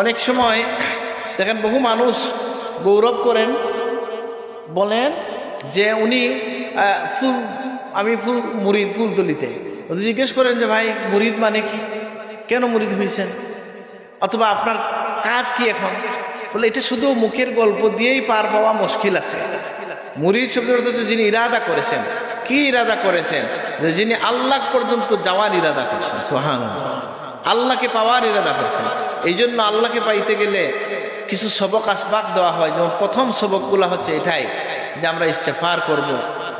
অনেক সময় দেখেন বহু মানুষ গৌরব করেন, বলেন যে উনি ফুল, আমি ফুল মুরিদ ফুল তুলিতে জিজ্ঞেস করেন যে, ভাই মুরিদ মানে কি? কেন মুরিদ হয়েছেন? অথবা আপনার কাজ কি এখন? বলে, এটা শুধু মুখের গল্প দিয়েই পার পাওয়া মুশকিল আছে। মুরিদ শব্দের অর্থ যিনি ইরাদা করেছেন। কি ইরাদা করেছেন? যিনি আল্লাহ পর্যন্ত যাওয়ার ইরাদা করছেন সোহান আল্লাহকে পাওয়ার ইরাদা করছেন এই জন্য আল্লাহকে পাইতে গেলে কিছু সবক আসবাক দেওয়া হয়, যেমন প্রথম সবকগুলো হচ্ছে এটাই, যে আমরা ইস্তেফার করব।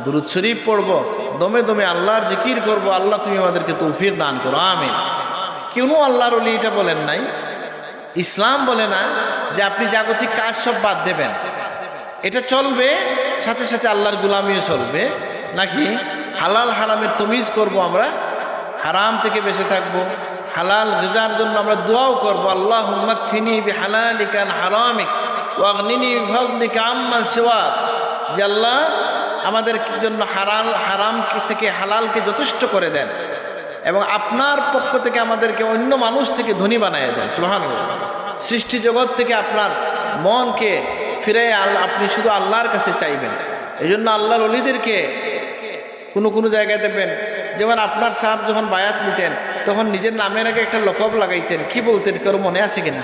দুরুদ শরীফ পড়ব, দমে দমে আল্লাহর জিকির করব, আল্লাহ তুমি আমাদেরকে তৌফির দান করো, আমিন কেউ আল্লাহর অলি এটা বলেন নাই, ইসলাম বলে না যে আপনি জাগতিক কাজ সব বাদ দেবেন এটা চলবে, সাথে সাথে আল্লাহর গুলামিও চলবে, নাকি হালাল হারামের তমিজ করব আমরা, হারাম থেকে বেঁচে থাকব হালাল গজার জন্য আমরা দোয়াও করব আল্লাহ ফিনি বি হালালিকান হারামিক ওয়াগনিনি বিফাদলিকা আম্মা সিওয়াক। যে আল্লাহ আমাদের জন্য হারাল, হারাম থেকে হালালকে যথেষ্ট করে দেন এবং আপনার পক্ষ থেকে আমাদেরকে অন্য মানুষ থেকে ধনী বানায় দেন সুহান সৃষ্টি জগৎ থেকে আপনার মনকে ফিরে আপনি শুধু আল্লাহর কাছে চাইবেন। এই জন্য আল্লাহর অলিদেরকে কোনো কোনো জায়গায় দেখবেন যেমন আপনার সাহেব যখন বায়াত নিতেন, তখন নিজের নামের আগে একটা লকব লাগাইতেন। কি বলতেন, কারও মনে আছে কিনা?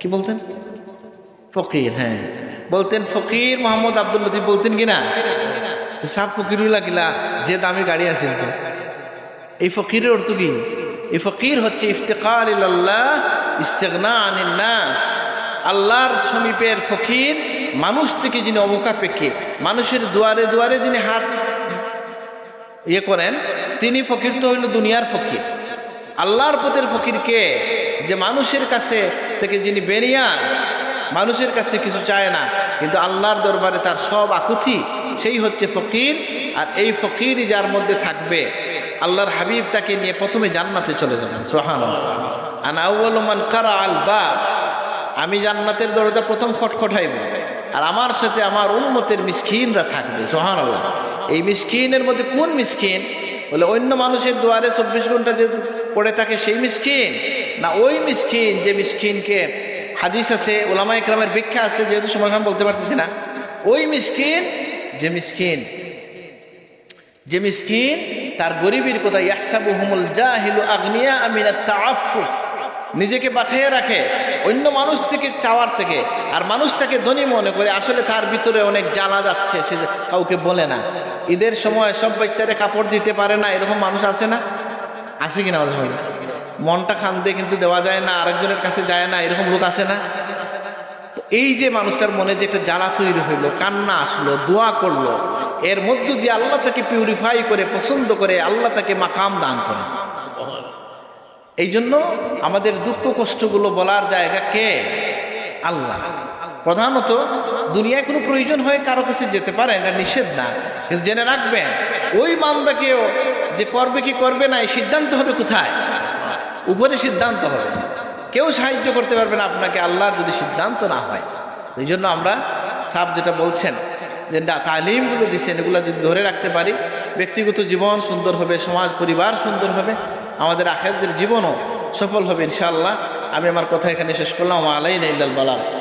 কি বলতেন? ফকির হ্যাঁ। বলতেন, ফকির মোহাম্মদ আব্দুল লতিফ বলতেন কিনা? সাহ ফকিরুল্লাহ কিলা যে দামি গাড়ি আছে। এই ফকিরের অর্থ কি? এই ফকির হচ্ছে ইফতেকার আনিল নাস। আল্লাহর সমীপের ফকির মানুষ থেকে যিনি অবকাপেক্ষে, মানুষের দুয়ারে দুয়ারে যিনি হাত ইয়ে করেন, তিনি ফকির তো হইল দুনিয়ার ফকির। আল্লাহর পথের ফকির কে? যে মানুষের কাছে থেকে যিনি বেরিয়াস মানুষের কাছে কিছু চায় না, কিন্তু আল্লাহর দরবারে তার সব আকুতি, সেই হচ্ছে ফকির, আর এই ফকিরই যার মধ্যে থাকবে, আল্লাহর হাবিব তাকে নিয়ে প্রথমে জান্নাতে চলে যাবেন সোহান আনাউমান কারা আল বাব, আমি জান্নাতের দরজা প্রথম খটখটাইব। আর আমার সাথে আমার উন্মতের মিসকিনরা থাকবে সোহান আল্লাহ এই মিসকিনের মধ্যে কোন মিসকিন? বলে অন্য মানুষের দুয়ারে চব্বিশ ঘণ্টা যে পড়ে থাকে সেই মিসকিন। না, ওই মিসকিন যে মিসকিনকে হাদিস আছে ওলামা ইকরামের ব্যাখ্যা আছে, যেহেতু সময় বলতে পারতেছি না। ওই মিসকিন, যে মিসকিন যে মিসকিন, তার গরিবের কথা ইয়াসাবু হুমুল জাহিলু আগনিয়া আমিনা তাআফফুফ। নিজেকে বাছাইয়া রাখে, অন্য মানুষ থেকে চাওয়ার থেকে। আর মানুষ তাকে ধনী মনে করে, আসলে তার ভিতরে অনেক জ্বালা যাচ্ছে, সে কাউকে বলে না। ঈদের সময় সব বাচ্চারে কাপড় দিতে পারে না, এরকম মানুষ আছে না? আছে কিনা মাঝে মাঝে? মনটা খান দিয়ে কিন্তু দেওয়া যায় না, আরেকজনের কাছে যায় না, এরকম লোক আছে না? তো এই যে মানুষটার মনে যে একটা জ্বালা তৈরি হইল, কান্না আসলো, দোয়া করল, এর মধ্যে দিয়ে আল্লাহ তাকে পিউরিফাই করে, পছন্দ করে, আল্লাহ তাকে মাকাম দান করে। এই জন্য আমাদের দুঃখ কষ্টগুলো বলার জায়গা কে? আল্লাহ। প্রধানত দুনিয়ায় কোনো প্রয়োজন হয়ে কারও কাছে যেতে পারে, এটা নিষেধ না। কিন্তু জেনে রাখবেন, ওই মান্দাকেও যে করবে কি করবে না, এই সিদ্ধান্ত হবে কোথায়? উপরে সিদ্ধান্ত হবে। কেউ সাহায্য করতে পারবে না আপনাকে আল্লাহর যদি সিদ্ধান্ত না হয়। এই জন্য আমরা সাপ যেটা বলছেন, যে তালিমগুলো দিচ্ছেন এগুলো যদি ধরে রাখতে পারি ব্যক্তিগত জীবন সুন্দর হবে, সমাজ, পরিবার সুন্দর হবে, আমাদের আখেরদের জীবনও সফল হবে ইনশাআল্লাহ। আমি আমার কথা এখানে শেষ করলাম। আলাই নাইল বালাম